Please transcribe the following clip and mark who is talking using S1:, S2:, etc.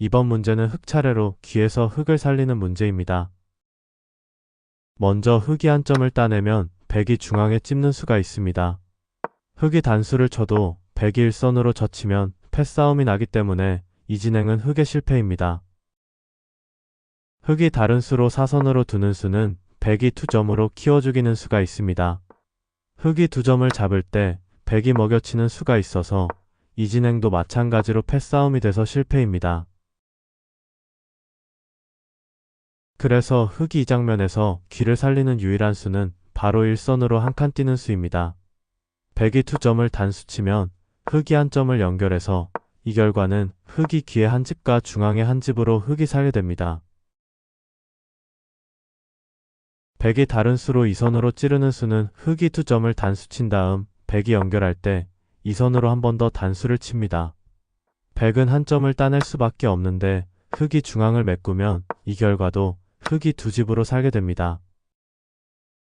S1: 이번 문제는 흙 차례로 귀에서 흙을 살리는 문제입니다. 먼저 흙이 한 점을 따내면 백이 중앙에 찝는 수가 있습니다. 흙이 단수를 쳐도 백이 일선으로 젖히면 패싸움이 나기 때문에 이 진행은 흙의 실패입니다. 흙이 다른 수로 사선으로 두는 수는 백이 투점으로 키워 죽이는 수가 있습니다. 흙이 두 점을 잡을 때 백이 먹여치는 수가 있어서 이 진행도 마찬가지로 패싸움이 돼서 실패입니다. 그래서 흙이 이 장면에서 귀를 살리는 유일한 수는 바로 일선으로 한 칸 뛰는 수입니다. 백이 두 점을 단수치면 흙이 한 점을 연결해서 이 결과는 흙이 귀의 한 집과 중앙의 한 집으로 흙이 살게 됩니다. 백이 다른 수로 이 선으로 찌르는 수는 흙이 두 점을 단수친 다음 백이 연결할 때 이 선으로 한 번 더 단수를 칩니다. 백은 한 점을 따낼 수밖에 없는데 흙이 중앙을 메꾸면 이 결과도 흙이 두 집으로 살게 됩니다.